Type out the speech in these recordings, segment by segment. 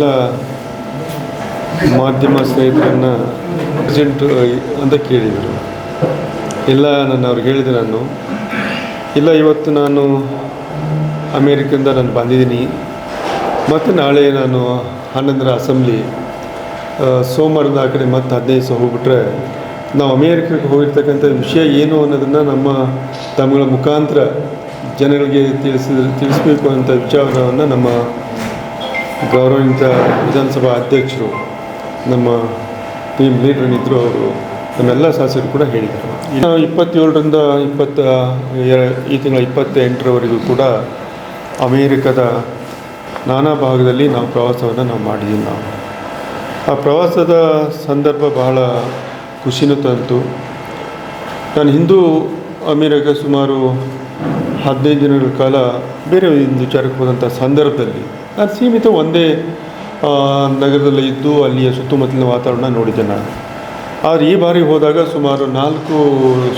ನನ್ನೆಲ್ಲ ಮಾಧ್ಯಮ ಸ್ನೇಹಿತರನ್ನು ಪ್ರೆಸೆಂಟ್ ಅಂತ ಕೇಳಿದರು. ಇಲ್ಲ ನಾನು ಅವ್ರಿಗೆ ಹೇಳಿದೆ ನಾನು. ಇಲ್ಲ, ಇವತ್ತು ನಾನು ಅಮೇರಿಕದಿಂದ ನಾನು ಬಂದಿದ್ದೀನಿ. ಮತ್ತು ನಾಳೆ ನಾನು ಹನ್ನೊಂದರ ಅಸೆಂಬ್ಲಿ ಸೋಮವಾರದ ಆ ಕಡೆ ಮತ್ತೆ ಹದಿನೈದು ದಿವಸ ಹೋಗ್ಬಿಟ್ರೆ ನಾವು ಅಮೇರಿಕಕ್ಕೆ ಹೋಗಿರ್ತಕ್ಕಂಥ ವಿಷಯ ಏನು ಅನ್ನೋದನ್ನು ನಮ್ಮ ತಮ್ಮಗಳ ಮುಖಾಂತರ ಜನಗಳಿಗೆ ತಿಳಿಸಿದ್ರೆ, ತಿಳಿಸ್ಬೇಕು ಅಂತ ವಿಚಾರವನ್ನು ನಮ್ಮ ಗೌರವಾನ್ವಿತ ವಿಧಾನಸಭಾ ಅಧ್ಯಕ್ಷರು, ನಮ್ಮ ಟೀಮ್ ಲೀಡರ್ ಇದ್ದರು ಅವರು, ನಮ್ಮೆಲ್ಲ ಶಾಸಕರು ಕೂಡ ಹೇಳಿದರು ಇನ್ನು ಇಪ್ಪತ್ತೇಳರಿಂದ ಇಪ್ಪತ್ತ ಈ ತಿಂಗಳ ಇಪ್ಪತ್ತೆಂಟರವರೆಗೂ ಕೂಡ ಅಮೇರಿಕದ ನಾನಾ ಭಾಗದಲ್ಲಿ ನಾವು ಪ್ರವಾಸವನ್ನು ನಾವು ಮಾಡಿದ್ದೀವಿ ನಾವು. ಆ ಪ್ರವಾಸದ ಸಂದರ್ಭ ಬಹಳ ಖುಷಿನೂ ತಂತು. ನಾನು ಹಿಂದೂ ಅಮೇರಿಕ ಸುಮಾರು ಹದಿನೈದು ದಿನಗಳ ಕಾಲ ಬೇರೆ ಒಂದು ವಿಚಾರಕ್ಕೆ ಹೋದಂಥ ಸಂದರ್ಭದಲ್ಲಿ ನಾನು ಸೀಮಿತ ಒಂದೇ ನಗರದಲ್ಲಿ ಇದ್ದು ಅಲ್ಲಿಯ ಸುತ್ತಮುತ್ತಲಿನ ವಾತಾವರಣ ನೋಡಿದ್ದೆ ನಾನು. ಆದರೆ ಈ ಬಾರಿ ಹೋದಾಗ ಸುಮಾರು ನಾಲ್ಕು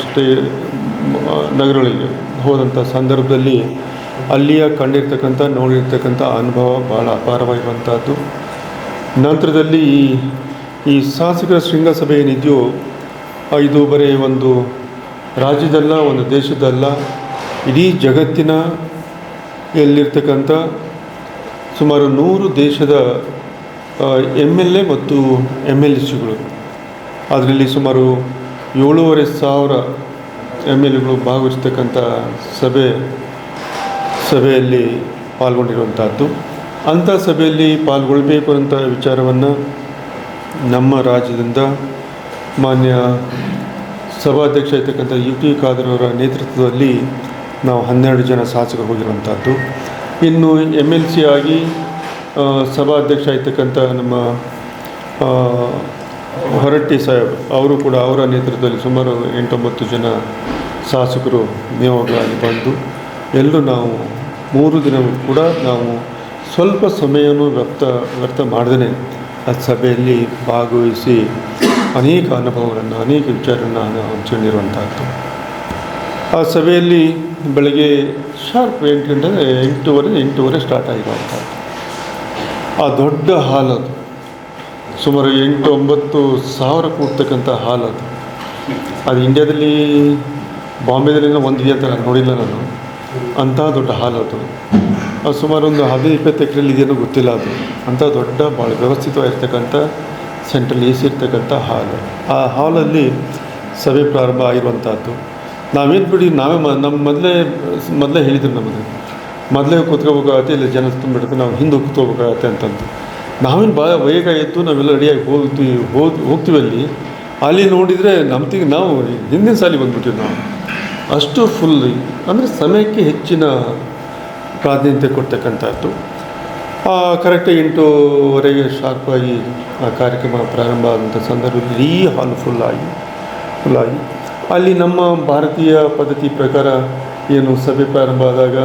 ಸ್ಟೇ ನಗರಗಳಿಗೆ ಹೋದಂಥ ಸಂದರ್ಭದಲ್ಲಿ ಅಲ್ಲಿಯ ಕಂಡಿರ್ತಕ್ಕಂಥ, ನೋಡಿರ್ತಕ್ಕಂಥ ಅನುಭವ ಭಾಳ ಅಪಾರವಾಗಿರುವಂಥದ್ದು ನಂತರದಲ್ಲಿ ಈ ಈ ಶಾಸಕರ ಶೃಂಗಸಭೆ ಏನಿದೆಯೋ, ಇದು ಬರೀ ಒಂದು ರಾಜ್ಯದಲ್ಲ, ಒಂದು ದೇಶದಲ್ಲ, ಇಡೀ ಜಗತ್ತಿನ ಎಲ್ಲಿರ್ತಕ್ಕಂಥ ಸುಮಾರು ನೂರು ದೇಶದ ಎಂ ಎಲ್ ಎ ಮತ್ತು ಎಂ ಎಲ್ ಸಿಗಳು ಅದರಲ್ಲಿ ಸುಮಾರು ಏಳೂವರೆ ಸಾವಿರ ಎಂ ಎಲ್ ಎಗಳು ಭಾಗವಹಿಸ್ತಕ್ಕಂಥ ಸಭೆ, ಸಭೆಯಲ್ಲಿ ಪಾಲ್ಗೊಂಡಿರುವಂಥದ್ದು. ಅಂಥ ಸಭೆಯಲ್ಲಿ ಪಾಲ್ಗೊಳ್ಬೇಕು ಅಂತ ವಿಚಾರವನ್ನು ನಮ್ಮ ರಾಜ್ಯದಿಂದ ಮಾನ್ಯ ಸಭಾಧ್ಯಕ್ಷ ಇರ್ತಕ್ಕಂಥ ಯು ಟಿ ಖಾದರ್ ನೇತೃತ್ವದಲ್ಲಿ ನಾವು ಹನ್ನೆರಡು ಜನ ಶಾಸಕರು ಹೋಗಿರುವಂಥದ್ದು. ಇನ್ನು ಎಂ ಎಲ್ ಸಿ ಆಗಿ ಸಭಾಧ್ಯಕ್ಷ ಆಗಿರ್ತಕ್ಕಂಥ ನಮ್ಮ ಹೊರಟ್ಟಿ ಸಾಹೇಬ್ ಅವರು ಕೂಡ ಅವರ ನೇತೃತ್ವದಲ್ಲಿ ಸುಮಾರು ಎಂಟೊಂಬತ್ತು ಜನ ಶಾಸಕರು ನಿಯೋಗಗಳಾಗಿ ಬಂದು ಎಲ್ಲರೂ ನಾವು ಮೂರು ದಿನವೂ ಕೂಡ ನಾವು ಸ್ವಲ್ಪ ಸಮಯವನ್ನು ವ್ಯಕ್ತ ವ್ಯರ್ಥ ಮಾಡದೇ ಆ ಸಭೆಯಲ್ಲಿ ಭಾಗವಹಿಸಿ ಅನೇಕ ಅನುಭವಗಳನ್ನು, ಅನೇಕ ವಿಚಾರಗಳನ್ನು ನಾನು ಹಂಚಿಕೊಂಡಿರುವಂಥದ್ದು ಆ ಸಭೆಯಲ್ಲಿ ಬೆಳಗ್ಗೆ ಶಾರ್ಪ್ ಎಂಟು ಗಂಟೆ, ಎಂಟೂವರೆ ಎಂಟೂವರೆ ಸ್ಟಾರ್ಟ್ ಆಗಿರುವಂಥ ಆ ದೊಡ್ಡ ಹಾಲ್ ಅದು. ಸುಮಾರು ಎಂಟು ಒಂಬತ್ತು ಸಾವಿರ ಕೂಡ್ತಕ್ಕಂಥ ಹಾಲ್ ಅದು. ಅದು ಇಂಡ್ಯಾದಲ್ಲಿ ಬಾಂಬೆದಲ್ಲಿ ಒಂದು ಅಂತ ನಾನು ನೋಡಿಲ್ಲ ನಾನು. ಅಂಥ ದೊಡ್ಡ ಹಾಲ್ ಅದು. ಅದು ಸುಮಾರು ಒಂದು ಹದಿನೈದು, ಇಪ್ಪತ್ತು ಎಕರೆಯಲ್ಲಿ ಇದೆಯೋ ಗೊತ್ತಿಲ್ಲ ಅದು. ಅಂಥ ದೊಡ್ಡ ಭಾಳ ವ್ಯವಸ್ಥಿತವಾಗಿರ್ತಕ್ಕಂಥ ಸೆಂಟ್ರಲ್ ಎ ಸಿ ಇರ್ತಕ್ಕಂಥ ಹಾಲ್. ಆ ಹಾಲಲ್ಲಿ ಸಭೆ ಪ್ರಾರಂಭ ಆಗಿರುವಂಥದ್ದು. ನಾವೇನು ಬಿಡಿ, ನಾವೇ ನಮ್ಮ ಮೊದಲೇ ಮೊದಲೇ ಹೇಳಿದ್ರು ನಮಗೆ. ಮೊದಲೇ ಕೂತ್ಕೋಬೇಕಾಗತ್ತೆ, ಇಲ್ಲಿ ಜನ ತುಂಬಿಡ್ತು ನಾವು ಹಿಂದೆ ಕೂತ್ಕೋಬೇಕಾಗತ್ತೆ ಅಂತಂದು. ನಾವೇನು ಭಾಳ ಎದ್ದು ನಾವೆಲ್ಲ ರೆಡಿಯಾಗಿ ಹೋಗ್ತೀವಿ ಹೋಗಿ, ಹೋಗ್ತೀವಿ ಅಲ್ಲಿ. ಅಲ್ಲಿ ನೋಡಿದರೆ ನಮ್ತಿಗೆ ನಾವು ಹಿಂದಿನ ಸಾಲಿ ಬಂದ್ಬಿಟ್ಟಿವಿ ನಾವು. ಅಷ್ಟು ಫುಲ್ ಅಂದರೆ ಸಮಯಕ್ಕೆ ಹೆಚ್ಚಿನ ಪ್ರಾಧಾನ್ಯತೆ ಕೊಡ್ತಕ್ಕಂಥದ್ದು. ಕರೆಕ್ಟ್ ಎಂಟೂವರೆಗೆ ಶಾರ್ಪಾಗಿ ಆ ಕಾರ್ಯಕ್ರಮ ಪ್ರಾರಂಭ ಆದಂಥ ಸಂದರ್ಭದಲ್ಲಿ ಈ ಹಾಲು ಫುಲ್ಲಾಗಿ ಫುಲ್ಲಾಗಿ ಅಲ್ಲಿ ನಮ್ಮ ಭಾರತೀಯ ಪದ್ಧತಿ ಪ್ರಕಾರ ಏನು ಸಭೆ ಪ್ರಾರಂಭ ಆದಾಗ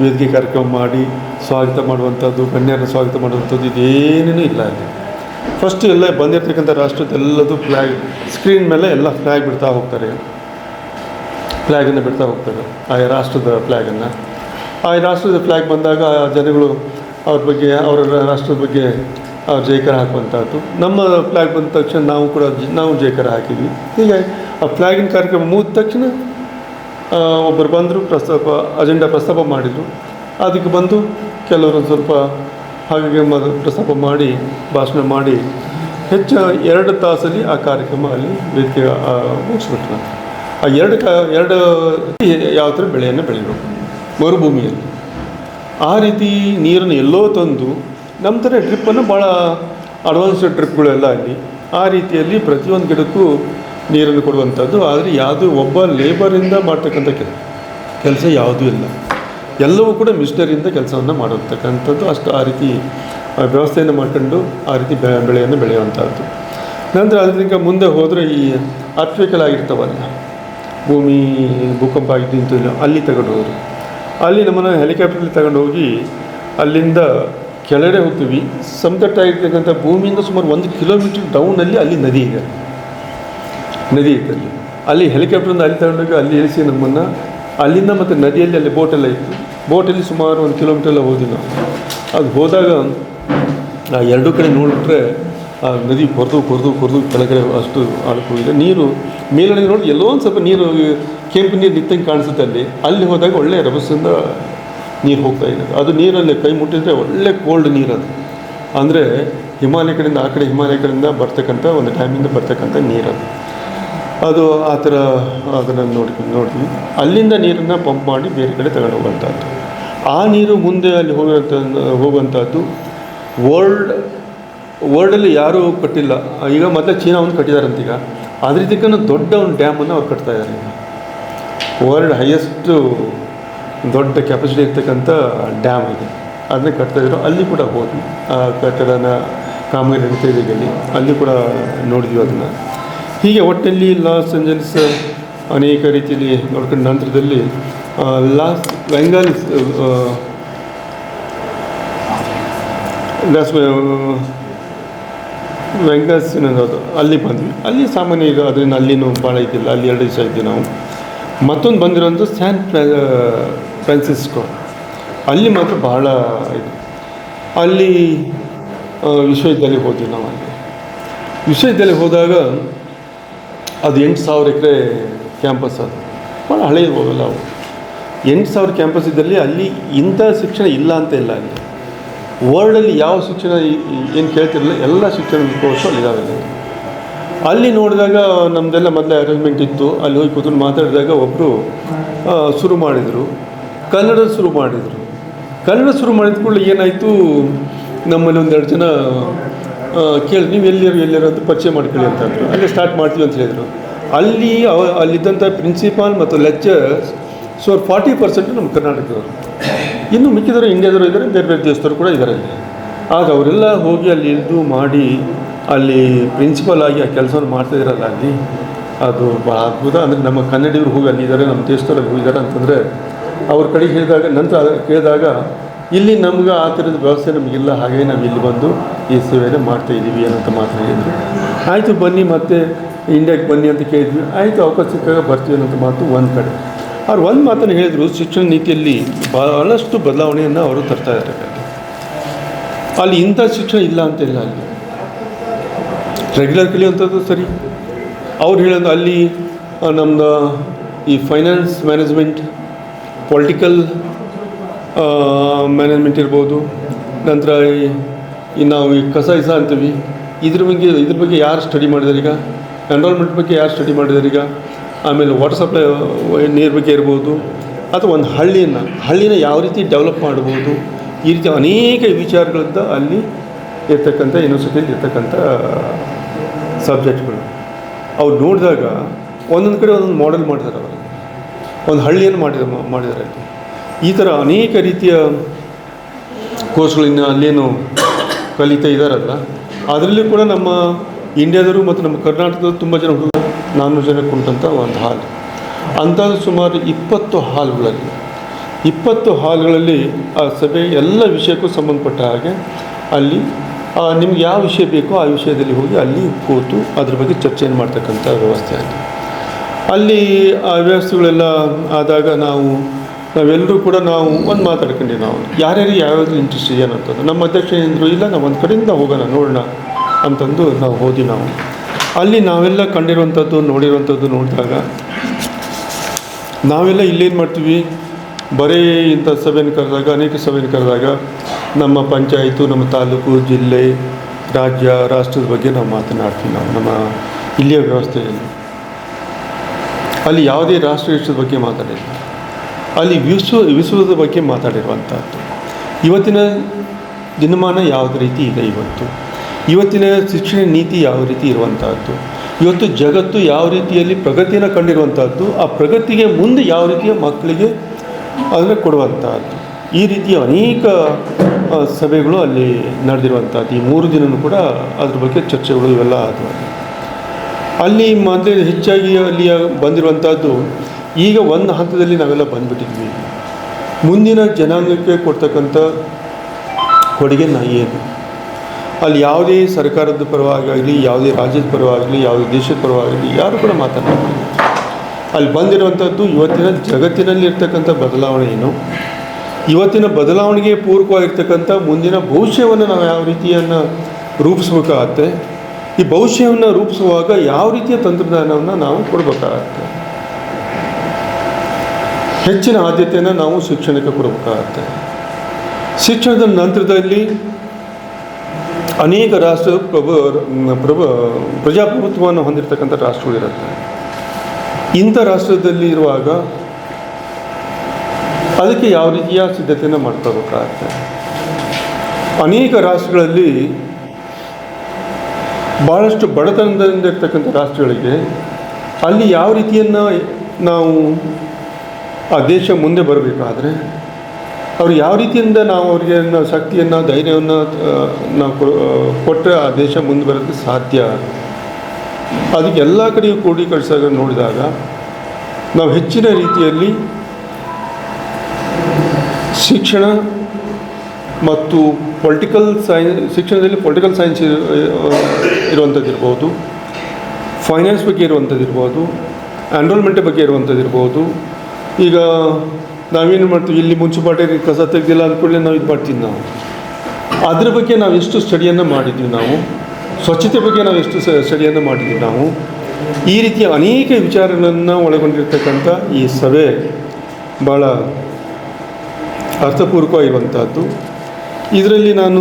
ವೇದಿಕೆ ಕಾರ್ಯಕ್ರಮ ಮಾಡಿ ಸ್ವಾಗತ ಮಾಡುವಂಥದ್ದು, ಗಣ್ಯರನ್ನು ಸ್ವಾಗತ ಮಾಡುವಂಥದ್ದು ಇದೇನೇನೂ ಇಲ್ಲ ಅಲ್ಲಿ. ಫಸ್ಟ್ ಎಲ್ಲ ಬಂದಿರ್ತಕ್ಕಂಥ ರಾಷ್ಟ್ರದ್ದೆಲ್ಲದೂ ಫ್ಲ್ಯಾಗ್ ಸ್ಕ್ರೀನ್ ಮೇಲೆ ಎಲ್ಲ ಫ್ಲ್ಯಾಗ್ ಬಿಡ್ತಾ ಹೋಗ್ತಾರೆ. ಫ್ಲ್ಯಾಗನ್ನು ಬಿಡ್ತಾ ಹೋಗ್ತಾರೆ ಆಯಾ ರಾಷ್ಟ್ರದ ಫ್ಲ್ಯಾಗನ್ನು ಆ ರಾಷ್ಟ್ರದ ಫ್ಲ್ಯಾಗ್ ಬಂದಾಗ ಜನಗಳು ಅವ್ರ ಬಗ್ಗೆ, ಅವರ ರಾಷ್ಟ್ರದ ಬಗ್ಗೆ ಅವ್ರ ಜೈಕಾರ ಹಾಕುವಂಥದ್ದು ನಮ್ಮ ಫ್ಲ್ಯಾಗ್ ಬಂದ ತಕ್ಷಣ ನಾವು ಕೂಡ ನಾವು ಜೈಕಾರ ಹಾಕಿದ್ವಿ. ಹೀಗೆ ಆ ಫ್ಲ್ಯಾಗಿನ ಕಾರ್ಯಕ್ರಮ ಮುಗಿದ ತಕ್ಷಣ ಒಬ್ಬರು ಬಂದರು ಪ್ರಸ್ತಾಪ ಅಜೆಂಡಾ ಪ್ರಸ್ತಾಪ ಮಾಡಿದರು. ಅದಕ್ಕೆ ಬಂದು ಕೆಲವರು ಸ್ವಲ್ಪ ಹಾಗೆ ಮದ ಪ್ರಸ್ತಾಪ ಮಾಡಿ ಭಾಷಣ ಮಾಡಿ ಹೆಚ್ಚು ಎರಡು ತಾಸಲ್ಲಿ ಆ ಕಾರ್ಯಕ್ರಮ ಅಲ್ಲಿ ಆ, ಮುಗಿಸ್ಬಿಟ್ರು. ಆ ಎರಡು ಕ ಎರಡು ಯಾವ ಥರ ಬೆಳೆಯನ್ನು ಬೆಳಿಬೇಕು. ಮರುಭೂಮಿಯಲ್ಲಿ. ಆ ರೀತಿ ನೀರನ್ನು ಎಲ್ಲೋ ತಂದು ನಮ್ಮ ಥರ ಟ್ರಿಪ್ಪನ್ನು ಭಾಳ ಅಡ್ವಾನ್ಸ್ಡ್ ಟ್ರಿಪ್ಗಳೆಲ್ಲ ಅಲ್ಲಿ. ಆ ರೀತಿಯಲ್ಲಿ ಪ್ರತಿಯೊಂದು ಗಿಡಕ್ಕೂ ನೀರನ್ನು ಕೊಡುವಂಥದ್ದು. ಆದರೆ ಯಾವುದು ಒಬ್ಬ ಲೇಬರಿಂದ ಮಾಡ್ತಕ್ಕಂಥ ಕೆಲ, ಕೆಲಸ ಯಾವುದೂ ಇಲ್ಲ. ಎಲ್ಲವೂ ಕೂಡ ಮಿಷ್ನರಿಯಿಂದ ಕೆಲಸವನ್ನು ಮಾಡಿರ್ತಕ್ಕಂಥದ್ದು ಅಷ್ಟು ಆ ರೀತಿ ವ್ಯವಸ್ಥೆಯನ್ನು ಮಾಡ್ಕೊಂಡು ಆ ರೀತಿ ಬೆಳೆಯನ್ನು ಬೆಳೆಯುವಂಥದ್ದು. ನಂತರ ಅದರಿಂದ ಮುಂದೆ ಹೋದರೆ ಈ ಅತ್ವಿಕಲ್ ಆಗಿರ್ತಾವಲ್ಲ, ಭೂಮಿ ಭೂಕಂಪ ಆಗಿದ್ದು ಅಲ್ಲಿ ತಗೊಂಡು ಹೋದರು. ಅಲ್ಲಿ ನಮ್ಮನ್ನು ಹೆಲಿಕಾಪ್ಟ್ರಲ್ಲಿ ತಗೊಂಡು ಹೋಗಿ ಅಲ್ಲಿಂದ ಕೆಳಗಡೆ ಹೋಗ್ತೀವಿ. ಸಮತಟ್ಟಾಗಿರ್ತಕ್ಕಂಥ ಭೂಮಿಯಿಂದ ಸುಮಾರು ಒಂದು ಕಿಲೋಮೀಟ್ರ್ ಡೌನಲ್ಲಿ ಅಲ್ಲಿ ನದಿ ಇದೆ. ನದಿ ಇತ್ತು ಅಲ್ಲಿ ಅಲ್ಲಿ ಹೆಲಿಕಾಪ್ಟ್ರಿಂದ ಅಲ್ಲಿ ತಗೊಂಡಾಗ ಅಲ್ಲಿ ಇಳಿಸಿ ನಮ್ಮನ್ನು, ಅಲ್ಲಿಂದ ಮತ್ತು ನದಿಯಲ್ಲಿ ಅಲ್ಲಿ ಬೋಟೆಲ್ಲ ಇತ್ತು. ಬೋಟಲ್ಲಿ ಸುಮಾರು ಒಂದು ಕಿಲೋಮೀಟರ್ ಎಲ್ಲ ಹೋದ್ವಿ ನಾವು. ಅದು ಹೋದಾಗ, ಆ ಎರಡೂ ಕಡೆ ನೋಡಿಬಿಟ್ರೆ, ಆ ನದಿ ಕೊರೆದು ಕೊರೆದು ಕೊರೆದು ಕೆಳಗಡೆ ಅಷ್ಟು ಆಳಕ್ಕೆ ನೀರು, ಮೇಲ್ಗಡೆ ನೋಡಿ ಎಲ್ಲೋ ಒಂದು ಸ್ವಲ್ಪ ನೀರು, ಕೆಂಪು ನೀರು ನಿತ್ತಂಗೆ ಕಾಣಿಸುತ್ತೆ ಅಲ್ಲಿ. ಅಲ್ಲಿ ಹೋದಾಗ ಒಳ್ಳೆಯ ರಭಸದಿಂದ ನೀರು ಹೋಗ್ತಾ ಇದೆ. ಅದು ನೀರಲ್ಲಿ ಕೈ ಮುಟ್ಟಿದರೆ ಒಳ್ಳೆ ಕೋಲ್ಡ್ ನೀರು ಅದು. ಅಂದರೆ ಹಿಮಾಲಯ ಕಡೆಯಿಂದ ಆ ಕಡೆ ಹಿಮಾಲಯ ಕಡೆಯಿಂದ ಬರ್ತಕ್ಕಂಥ ಒಂದು ಡ್ಯಾಮಿಂದ ಬರ್ತಕ್ಕಂಥ ನೀರು ಅದು. ಅದು ಆ ಥರ, ಅದನ್ನು ನೋಡಿ ನೋಡಿದ್ವಿ ಅಲ್ಲಿಂದ ನೀರನ್ನು ಪಂಪ್ ಮಾಡಿ ಬೇರೆ ಕಡೆ ತಗೊಂಡು ಹೋಗುವಂಥದ್ದು. ಆ ನೀರು ಮುಂದೆ ಅಲ್ಲಿ ಹೋಗುವಂಥ, ಹೋಗುವಂಥದ್ದು ವರ್ಲ್ಡ್ ವರ್ಲ್ಡಲ್ಲಿ ಯಾರೂ ಕಟ್ಟಿಲ್ಲ. ಈಗ ಮೊದಲೇ ಚೀನಾ ಒಂದು ಕಟ್ಟಿದಾರಂತ ಈಗ. ಅದ್ರ ಇದಕ್ಕೂ ದೊಡ್ಡ ಒಂದು ಡ್ಯಾಮನ್ನು ಅವ್ರು ಕಟ್ತಾ ಇದ್ದಾರೆ ಈಗ. ವರ್ಲ್ಡ್ ಹೈಯೆಸ್ಟು ದೊಡ್ಡ ಕೆಪಾಸಿಟಿ ಇರ್ತಕ್ಕಂಥ ಡ್ಯಾಮ್ ಇದೆ. ಅದನ್ನ ಕಟ್ತಾಯಿದ್ರು ಅಲ್ಲಿ ಕೂಡ ಹೋದ್ವಿ. ಆ ಕಟ್ಟಡನ ಕಾಮಗಾರಿ ನಡೀತಾ ಇದೆ ಈಗ ಅಲ್ಲಿ ಕೂಡ ನೋಡಿದ್ವಿ ಅದನ್ನು. ಹೀಗೆ ಒಟ್ಟಲ್ಲಿ ಲಾಸ್ ಏಂಜಲ್ಸ್ ಅನೇಕ ರೀತಿಯಲ್ಲಿ ನೋಡ್ಕೊಂಡ ನಂತರದಲ್ಲಿ ಲಾಸ್ ಬೆಂಗಾಲ್ಸ್ ಲಾಸ್ ಲಾಸ್ ಅದು, ಅಲ್ಲಿ ಬಂದ್ವಿ. ಅಲ್ಲಿ ಸಾಮಾನ್ಯ ಇದು, ಅದರಿಂದ ಅಲ್ಲಿನೂ ಭಾಳ ಇದ್ದಿಲ್ಲ ಅಲ್ಲಿ ಎರಡು ದಿವಸ ಇದ್ವಿ ನಾವು. ಮತ್ತೊಂದು ಬಂದಿರೋದು ಸ್ಯಾನ್ ಫ್ರಾನ್ಸಿಸ್ಕೋ. ಅಲ್ಲಿ ಮಾತ್ರ ಬಹಳ ಇದು. ಅಲ್ಲಿ ವಿಶ್ವವಿದ್ಯಾಲಯಕ್ಕೆ ವಿಶ್ವವಿದ್ಯಾಲಯ ಹೋದ್ವಿ ನಾವು ಅಲ್ಲಿ. ವಿಶ್ವವಿದ್ಯಾಲಯ ಹೋದಾಗ ಅದು ಎಂಟು ಸಾವಿರ ಎಕರೆ ಕ್ಯಾಂಪಸ್ ಅದು. ಭಾಳ ಹಳೆಯದು ಹೋಗಲ್ಲ ಅವು. ಎಂಟು ಸಾವಿರ ಕ್ಯಾಂಪಸ್ ಇದ್ದಲ್ಲಿ ಅಲ್ಲಿ ಇಂಥ ಶಿಕ್ಷಣ ಇಲ್ಲ ಅಂತ ಇಲ್ಲ ಅಲ್ಲಿ. ವರ್ಲ್ಡಲ್ಲಿ ಯಾವ ಶಿಕ್ಷಣ ಏನು ಕೇಳ್ತಿರಲಿಲ್ಲ, ಎಲ್ಲ ಶಿಕ್ಷಣ ಕೋರ್ಸು ಅಲ್ಲಿದ್ದಾವೆ ಅಲ್ಲಿ. ಅಲ್ಲಿ ನೋಡಿದಾಗ ನಮ್ಮದೆಲ್ಲ ಮೊದಲೇ ಅರೇಂಜ್ಮೆಂಟ್ ಇತ್ತು. ಅಲ್ಲಿ ಹೋಗಿ ಕೂತ್ಕೊಂಡು ಮಾತಾಡಿದಾಗ ಒಬ್ಬರು ಶುರು ಮಾಡಿದರು. ಕನ್ನಡ ಶುರು ಮಾಡಿದರು. ಕನ್ನಡ ಶುರು ಮಾಡಿದ ಕೂಡಲೇ ಏನಾಯಿತು? ನಮ್ಮಲ್ಲಿ ಒಂದೆರಡು ಜನ ಕೇಳಿ ನೀವು ಎಲ್ಲಿರು ಎಲ್ಲಿರು ಅಂತ ಪರಿಚಯ ಮಾಡ್ಕೊಳ್ಳಿ ಅಂತ ಅಂದರು. ಅಲ್ಲೇ ಸ್ಟಾರ್ಟ್ ಮಾಡ್ತೀವಿ ಅಂತ ಹೇಳಿದರು. ಅಲ್ಲಿ ಅಲ್ಲಿದ್ದಂಥ ಪ್ರಿನ್ಸಿಪಾಲ್ ಮತ್ತು ಲೆಕ್ಚರ್ಸ್ ಸೊ ಫಾರ್ಟಿ ಪರ್ಸೆಂಟು ನಮ್ಮ ಕರ್ನಾಟಕದವರು. ಇನ್ನು ಮಿಕ್ಕಿದವರು ಇಂಡಿಯಾದವರು ಇದ್ದಾರೆ, ಬೇರೆ ಬೇರೆ ದೇಶದವರು ಕೂಡ ಇದ್ದಾರೆ ಅಲ್ಲಿ. ಆಗ ಅವರೆಲ್ಲ ಹೋಗಿ ಅಲ್ಲಿ ಇಳಿದು ಮಾಡಿ, ಅಲ್ಲಿ ಪ್ರಿನ್ಸಿಪಲ್ ಆಗಿ ಆ ಕೆಲಸವನ್ನು ಮಾಡ್ತಾ ಇದ್ರಲ್ಲ ಅಲ್ಲಿ ಅದು ಭಾಳ ಅದ್ಭುತ. ಅಂದರೆ ನಮ್ಮ ಕನ್ನಡಿಗರು ಹೋಗಿ ಅಲ್ಲಿದ್ದಾರೆ, ನಮ್ಮ ದೇಶದವ್ರಲ್ಲಿ ಹೋಗಿದ್ದಾರೆ ಅಂತಂದರೆ ಅವ್ರ ಕಡೆ ಹೇಳಿದಾಗ, ನಂತರ ಕೇಳಿದಾಗ, ಇಲ್ಲಿ ನಮ್ಗೆ ಆ ಥರದ ವ್ಯವಸ್ಥೆ ನಮಗಿಲ್ಲ ಹಾಗೆ ನಾವು ಇಲ್ಲಿ ಬಂದು ಈ ಸೇವೆಯನ್ನು ಮಾಡ್ತಾ ಇದ್ದೀವಿ ಅನ್ನೋಂಥ ಮಾತ್ರ ಹೇಳಿದ್ರು. ಆಯಿತು ಬನ್ನಿ ಮತ್ತೆ ಇಂಡಿಯಾಗೆ ಬನ್ನಿ ಅಂತ ಕೇಳಿದ್ವಿ. ಆಯಿತು ಅವಕಾಶ ಸಿಕ್ಕಾಗ ಬರ್ತೀವಿ ಅನ್ನೋಂಥ ಮಾತು ಒಂದು ಕಡೆ. ಅವ್ರು ಒಂದು ಮಾತನ್ನು ಹೇಳಿದರು, ಶಿಕ್ಷಣ ನೀತಿಯಲ್ಲಿ ಬಹಳಷ್ಟು ಬದಲಾವಣೆಯನ್ನು ಅವರು ತರ್ತಾ ಇದ್ದಾರೆ. ಅಲ್ಲಿ ಇಂಥ ಶಿಕ್ಷಣ ಇಲ್ಲ ಅಂತಿಲ್ಲ ಅಲ್ಲಿ. ರೆಗ್ಯುಲರ್ ಕಲಿಯುವಂಥದ್ದು ಸರಿ. ಅವ್ರು ಹೇಳೋದು ಅಲ್ಲಿ ನಮ್ಮದು ಈ ಫೈನಾನ್ಸ್ ಮ್ಯಾನೇಜ್ಮೆಂಟ್ ಪೊಲಿಟಿಕಲ್ ಮ್ಯಾನೇಜ್ಮೆಂಟ್ ಇರ್ಬೋದು, ನಂತರ ಈ ನಾವು ಈ ಕಸ ಇಸ ಅಂತೀವಿ, ಇದ್ರ ಬಗ್ಗೆ ಇದ್ರ ಬಗ್ಗೆ ಯಾರು ಸ್ಟಡಿ ಮಾಡಿದಾರೆ ಈಗ? ಎನ್ರೋಲ್ಮೆಂಟ್ ಬಗ್ಗೆ ಯಾರು ಸ್ಟಡಿ ಮಾಡಿದಾರೆ ಈಗ? ಆಮೇಲೆ ವಾಟರ್ ಸಪ್ಲೈ ನೀರು ಬಗ್ಗೆ ಇರ್ಬೋದು, ಅಥವಾ ಒಂದು ಹಳ್ಳಿಯನ್ನು, ಹಳ್ಳಿನ ಯಾವ ರೀತಿ ಡೆವಲಪ್ ಮಾಡ್ಬೋದು, ಈ ರೀತಿ ಅನೇಕ ವಿಚಾರಗಳಿಂದ ಅಲ್ಲಿ ಇರ್ತಕ್ಕಂಥ ಯೂನಿವರ್ಸಿಟಿಯಲ್ಲಿ ಇರ್ತಕ್ಕಂಥ ಸಬ್ಜೆಕ್ಟ್ಗಳು ಅವ್ರು ನೋಡಿದಾಗ ಒಂದೊಂದು ಕಡೆ ಒಂದೊಂದು ಮಾಡೆಲ್ ಮಾಡ್ತಾರೆ ಅವರು. ಒಂದು ಹಳ್ಳಿಯನ್ನು ಮಾಡಿದ ಮಾಡಿದ್ದಾರೆ. ಈ ಥರ ಅನೇಕ ರೀತಿಯ ಕೋರ್ಸ್ಗಳನ್ನು ಅಲ್ಲೇನು ಕಲಿತಾ ಇದ್ದಾರಲ್ಲ, ಅದರಲ್ಲೂ ಕೂಡ ನಮ್ಮ ಇಂಡಿಯಾದವರು ಮತ್ತು ನಮ್ಮ ಕರ್ನಾಟಕದವರು ತುಂಬ ಜನ ಹುಡುಗರು ನಾನ್ನೂರು ಜನ ಕುಂತಂಥ ಒಂದು ಹಾಲ್. ಅಂಥದ್ದು ಸುಮಾರು ಇಪ್ಪತ್ತು ಹಾಲ್ಗಳಲ್ಲಿ ಇಪ್ಪತ್ತು ಹಾಲ್ಗಳಲ್ಲಿ ಆ ಸಭೆ ಎಲ್ಲ ವಿಷಯಕ್ಕೂ ಸಂಬಂಧಪಟ್ಟ ಹಾಗೆ ಅಲ್ಲಿ ನಿಮ್ಗೆ ಯಾವ ವಿಷಯ ಬೇಕೋ ಆ ವಿಷಯದಲ್ಲಿ ಹೋಗಿ ಅಲ್ಲಿ ಕೂತು ಅದ್ರ ಬಗ್ಗೆ ಚರ್ಚೆಯನ್ನು ಮಾಡ್ತಕ್ಕಂಥ ವ್ಯವಸ್ಥೆ ಅಲ್ಲಿ ಅಲ್ಲಿ ಆ ವ್ಯವಸ್ಥೆಗಳೆಲ್ಲ ಆದಾಗ ನಾವು, ನಾವೆಲ್ಲರೂ ಕೂಡ ನಾವು ಒಂದು ಮಾತಾಡ್ಕೊಂಡಿ ನಾವು. ಯಾರ್ಯಾರಿಗೆ ಯಾವ್ಯಾವ್ದು ಇಂಟ್ರೆಸ್ಟ್ ಏನಂತಂದು ನಮ್ಮ ಅಧ್ಯಕ್ಷ ಏನಿದ್ರು, ಇಲ್ಲ, ನಾವು ಒಂದು ಕಡೆಯಿಂದ ಹೋಗೋಣ, ನೋಡೋಣ ಅಂತಂದು ನಾವು ಹೋದಿ ನಾವು. ಅಲ್ಲಿ ನಾವೆಲ್ಲ ಕಂಡಿರುವಂಥದ್ದು, ನೋಡಿರುವಂಥದ್ದು ನೋಡಿದಾಗ ನಾವೆಲ್ಲ ಇಲ್ಲೇನು ಮಾಡ್ತೀವಿ? ಬರೀ ಇಂಥ ಸಭೆಯನ್ನು ಕರೆದಾಗ, ಅನೇಕ ಸಭೆಯನ್ನು ಕರೆದಾಗ ನಮ್ಮ ಪಂಚಾಯಿತು, ನಮ್ಮ ತಾಲೂಕು, ಜಿಲ್ಲೆ, ರಾಜ್ಯ, ರಾಷ್ಟ್ರದ ಬಗ್ಗೆ ನಾವು ಮಾತನಾಡ್ತೀವಿ ನಾವು. ನಮ್ಮ ಇಲ್ಲಿಯ ವ್ಯವಸ್ಥೆಯಲ್ಲಿ. ಅಲ್ಲಿ ಯಾವುದೇ ರಾಷ್ಟ್ರ ರಾಷ್ಟ್ರದ ಬಗ್ಗೆ ಮಾತಾಡಿಲ್ಲ. ಅಲ್ಲಿ ವಿಶ್ವ, ವಿಶ್ವದ ಬಗ್ಗೆ ಮಾತಾಡಿರುವಂಥದ್ದು ಇವತ್ತಿನ ದಿನಮಾನ ಯಾವ ರೀತಿ ಇದೆ ಇವತ್ತು? ಇವತ್ತಿನ ಶಿಕ್ಷಣ ನೀತಿ ಯಾವ ರೀತಿ ಇರುವಂತಹದ್ದು? ಇವತ್ತು ಜಗತ್ತು ಯಾವ ರೀತಿಯಲ್ಲಿ ಪ್ರಗತಿಯನ್ನು ಕಂಡಿರುವಂಥದ್ದು ಆ ಪ್ರಗತಿಗೆ ಮುಂದೆ ಯಾವ ರೀತಿಯ ಮಕ್ಕಳಿಗೆ ಅದನ್ನು ಕೊಡುವಂತಹದ್ದು. ಈ ರೀತಿಯ ಅನೇಕ ಸಭೆಗಳು ಅಲ್ಲಿ ನಡೆದಿರುವಂಥದ್ದು ಈ ಮೂರು ದಿನವೂ ಕೂಡ ಅದ್ರ ಬಗ್ಗೆ ಚರ್ಚೆಗಳು ಇವೆಲ್ಲ ಆದವು ಅಲ್ಲಿ ಮೊದಲು ಹೆಚ್ಚಾಗಿ ಅಲ್ಲಿ ಬಂದಿರುವಂಥದ್ದು. ಈಗ ಒಂದು ಹಂತದಲ್ಲಿ ನಾವೆಲ್ಲ ಬಂದುಬಿಟ್ಟಿದ್ವಿ. ಮುಂದಿನ ಜನಾಂಗಕ್ಕೆ ಕೊಡ್ತಕ್ಕಂಥ ಕೊಡುಗೆ ನಾ ಏನು ಅಲ್ಲಿ ಯಾವುದೇ ಸರ್ಕಾರದ ಪರವಾಗಲಿ ಯಾವುದೇ ರಾಜ್ಯದ ಪರವಾಗಲಿ ಯಾವುದೇ ದೇಶದ ಪರವಾಗಲಿ ಯಾರು ಕೂಡ ಮಾತನಾಡ್ತಿಲ್ಲ ಅಲ್ಲಿ ಬಂದಿರುವಂಥದ್ದು ಇವತ್ತಿನ ಜಗತ್ತಿನಲ್ಲಿ ಇರ್ತಕ್ಕಂಥ ಬದಲಾವಣೆ ಏನು? ಇವತ್ತಿನ ಬದಲಾವಣೆಗೆ ಪೂರಕವಾಗಿರ್ತಕ್ಕಂಥ ಮುಂದಿನ ಭವಿಷ್ಯವನ್ನು ನಾವು ಯಾವ ರೀತಿಯನ್ನು ರೂಪಿಸ್ಬೇಕಾಗತ್ತೆ? ಈ ಭವಿಷ್ಯವನ್ನು ರೂಪಿಸುವಾಗ ಯಾವ ರೀತಿಯ ತಂತ್ರಜ್ಞಾನವನ್ನು ನಾವು ಕೊಡಬೇಕಾಗತ್ತೆ? ಹೆಚ್ಚಿನ ಆದ್ಯತೆಯನ್ನು ನಾವು ಶಿಕ್ಷಣಕ್ಕೆ ಕೊಡಬೇಕಾಗತ್ತೆ. ಶಿಕ್ಷಣದ ನಂತರದಲ್ಲಿ ಅನೇಕ ರಾಷ್ಟ್ರ ಪ್ರಭು, ಪ್ರಭ, ಪ್ರಜಾಪ್ರಭುತ್ವವನ್ನು ಹೊಂದಿರತಕ್ಕಂಥ ರಾಷ್ಟ್ರಗಳಿರುತ್ತೆ ಇಂಥ ರಾಷ್ಟ್ರದಲ್ಲಿ ಇರುವಾಗ ಅದಕ್ಕೆ ಯಾವ ರೀತಿಯ ಸಿದ್ಧತೆಯನ್ನು ಮಾಡ್ಕೋಬೇಕಾಗತ್ತೆ ಅನೇಕ ರಾಷ್ಟ್ರಗಳಲ್ಲಿ ಭಾಳಷ್ಟು ಬಡತನದಿಂದ ಇರ್ತಕ್ಕಂಥ ರಾಷ್ಟ್ರಗಳಿಗೆ ಅಲ್ಲಿ ಯಾವ ರೀತಿಯನ್ನು ನಾವು ಆ ದೇಶ ಮುಂದೆ ಬರಬೇಕಾದ್ರೆ ಅವ್ರು ಯಾವ ರೀತಿಯಿಂದ ನಾವು ಅವರಿಗೆ ಶಕ್ತಿಯನ್ನು, ಧೈರ್ಯವನ್ನು ನಾವು ಕೊಟ್ಟರೆ ಆ ದೇಶ ಮುಂದೆ ಬರೋಕ್ಕೆ ಸಾಧ್ಯ? ಅದಕ್ಕೆ ಎಲ್ಲ ಕಡೆಯೂ ಕ್ರೋಢೀಕರಿಸಾಗ ನೋಡಿದಾಗ ನಾವು ಹೆಚ್ಚಿನ ರೀತಿಯಲ್ಲಿ ಶಿಕ್ಷಣ ಮತ್ತು ಪೊಲಿಟಿಕಲ್ ಸೈನ್ಸ್ ಶಿಕ್ಷಣದಲ್ಲಿ ಪೊಲಿಟಿಕಲ್ ಸೈನ್ಸ್ ಇರುವಂಥದ್ದು ಇರ್ಬೋದು. ಫೈನಾನ್ಸ್ ಬಗ್ಗೆ ಇರುವಂಥದ್ದು ಇರ್ಬೋದು. ಎನ್ರೋಲ್ಮೆಂಟ್ ಬಗ್ಗೆ ಇರುವಂಥದ್ದು ಇರ್ಬೋದು. ಈಗ ನಾವೇನು ಮಾಡ್ತೀವಿ? ಇಲ್ಲಿ ಮುನ್ಸಿಪಾಲ್ಟಿ ಕಸ ತೆಗ್ದಿಲ್ಲ ಅಂದ್ಕೊಳ್ಳಿ ನಾವು ಇದು ಮಾಡ್ತೀವಿ ನಾವು. ಅದ್ರ ಬಗ್ಗೆ ನಾವು ಎಷ್ಟು ಸ್ಟಡಿಯನ್ನು ಮಾಡಿದ್ವಿ ನಾವು? ಸ್ವಚ್ಛತೆ ಬಗ್ಗೆ ನಾವು ಎಷ್ಟು ಸ್ಟಡಿಯನ್ನು ಮಾಡಿದ್ವಿ ನಾವು? ಈ ರೀತಿಯ ಅನೇಕ ವಿಚಾರಗಳನ್ನು ಒಳಗೊಂಡಿರ್ತಕ್ಕಂಥ ಈ ಸಭೆ ಭಾಳ ಅರ್ಥಪೂರ್ವಕವಾಗಿರುವಂಥದ್ದು. ಇದರಲ್ಲಿ ನಾನು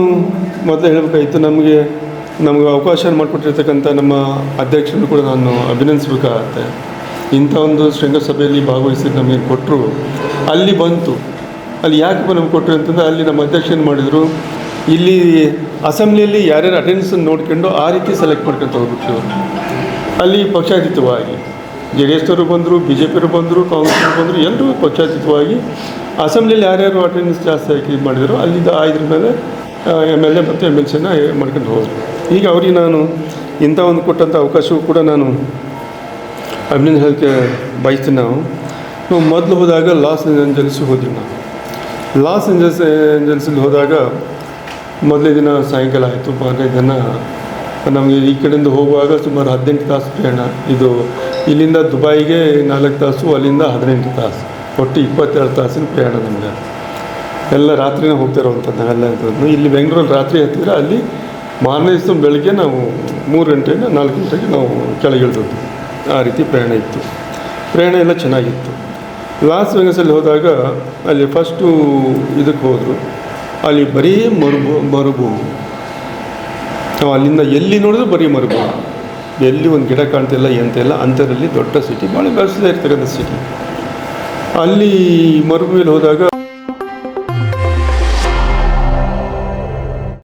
ಮೊದಲು ಹೇಳಬೇಕಾಯಿತು ನಮಗೆ ನಮಗೆ ಅವಕಾಶ ಮಾಡಿಕೊಟ್ಟಿರ್ತಕ್ಕಂಥ ನಮ್ಮ ಅಧ್ಯಕ್ಷರನ್ನು ಕೂಡ ನಾನು ಅಭಿನಂದಿಸಬೇಕಾಗತ್ತೆ. ಇಂಥ ಒಂದು ಶೃಂಗಸಭೆಯಲ್ಲಿ ಭಾಗವಹಿಸಿ ನಮಗೆ ಕೊಟ್ಟರು. ಅಲ್ಲಿ ಬಂತು. ಅಲ್ಲಿ ಯಾಕೆ ನಮ್ಗೆ ಕೊಟ್ಟರು ಅಂತಂದರೆ, ಅಲ್ಲಿ ನಮ್ಮ ಅಧ್ಯಕ್ಷ ಏನು ಮಾಡಿದರು, ಇಲ್ಲಿ ಅಸೆಂಬ್ಲಿಯಲ್ಲಿ ಯಾರ್ಯಾರು ಅಟೆಂಡೆನ್ಸನ್ನು ನೋಡ್ಕೊಂಡು ಆ ರೀತಿ ಸೆಲೆಕ್ಟ್ ಮಾಡ್ಕೊಂತ ಹೋಗ್ಬಿಟ್ಟು ಅಲ್ಲಿ ಪಕ್ಷಾತೀತವಾಗಿ. ಜೆ ಡಿ ಎಸ್ನವರು ಬಂದರು ಬಿ ಜೆ ಪಿಯವರು ಬಂದರು, ಕಾಂಗ್ರೆಸ್ನವರು ಬಂದರು, ಎಲ್ಲರೂ ಪಕ್ಷಾತೀತವಾಗಿ ಅಸೆಂಬ್ಲಿಯಲ್ಲಿ ಯಾರ್ಯಾರು ಅಟೆಂಡೆನ್ಸ್ ಜಾಸ್ತಿ ಹಾಕಿ ಇದು ಮಾಡಿದ್ರು ಅಲ್ಲಿಂದ ಆಯ್ದ್ರ ಮೇಲೆ ಎಂ ಎಲ್ ಎ ಮತ್ತು ಎಂ ಎಲ್ ಸಿನ ಮಾಡ್ಕೊಂಡು ಹೋದರು. ಈಗ ಅವರಿಗೆ ನಾನು ಇಂಥ ಒಂದು ಕೊಟ್ಟಂಥ ಅವಕಾಶವೂ ಕೂಡ ನಾನು ಅಭಿನಂದನೆ ಹೇಳಕ್ಕೆ ಬಯಸ್ತೀನಿ ನಾವು. ನಾವು ಮೊದಲು ಹೋದಾಗ ಲಾಸ್ ಏಂಜಲ್ಸಿಗೆ ಹೋದ್ವಿ ನಾವು. ಲಾಸ್ ಏಂಜಲ್ಸ್ ಏಂಜಲ್ಸಲ್ಲಿ ಹೋದಾಗ ಮೊದಲೇ ದಿನ ಸಾಯಂಕಾಲ ಆಯಿತು, ಮಾರನೇ ದಿನ ನಮಗೆ ಈ ಕಡೆಯಿಂದ ಹೋಗುವಾಗ ಸುಮಾರು ಹದಿನೆಂಟು ತಾಸು ಪ್ರಯಾಣ. ಇದು ಇಲ್ಲಿಂದ ದುಬೈಗೆ ನಾಲ್ಕು ತಾಸು, ಅಲ್ಲಿಂದ ಹದಿನೆಂಟು ತಾಸು, ಒಟ್ಟು ಇಪ್ಪತ್ತೆರಡು ತಾಸಿನ ಪ್ರಯಾಣ ನಮಗೆ. ಎಲ್ಲ ರಾತ್ರಿನೇ ಹೋಗ್ತಿರೋವಂಥದ್ದು ನಾವೆಲ್ಲ ಅಂತಂದು ಇಲ್ಲಿ ಬೆಂಗಳೂರಲ್ಲಿ ರಾತ್ರಿ ಹತ್ತಿದ್ರೆ ಅಲ್ಲಿ ಮಾರನೇ ದಿವಸ ಬೆಳಗ್ಗೆ ನಾವು ಮೂರು ಗಂಟೆಯಿಂದ ನಾಲ್ಕು ಗಂಟೆಗೆ ನಾವು ಕೆಳಗೆ ಇಳಿದದ್ದು. ಆ ರೀತಿ ಪ್ರಯಾಣ ಇತ್ತು. ಪ್ರಯಾಣ ಎಲ್ಲ ಚೆನ್ನಾಗಿತ್ತು. ಲಾಸ್ ವೆಂಗಸಲ್ಲಿ ಹೋದಾಗ ಅಲ್ಲಿ ಫಸ್ಟು ಇದಕ್ಕೆ ಹೋದರು. ಅಲ್ಲಿ ಬರೀ ಮರುಭೂ ಮರುಭೂಮಿ. ನಾವು ಅಲ್ಲಿಂದ ಎಲ್ಲಿ ನೋಡಿದ್ರು ಬರೀ ಮರುಭೂಮಿ. ಎಲ್ಲಿ ಒಂದು ಗಿಡ ಕಾಣ್ತಿಲ್ಲ ಎಂತಿಲ್ಲ ಅಂಥದ್ರಲ್ಲಿ ದೊಡ್ಡ ಸಿಟಿ ಭಾಳ ಬೆಳೆಸದೇ ಇರ್ತಕ್ಕಂಥ ಸಿಟಿ ಅಲ್ಲಿ ಮರುಭೂಮಿಯಲ್ಲಿ ಹೋದಾಗ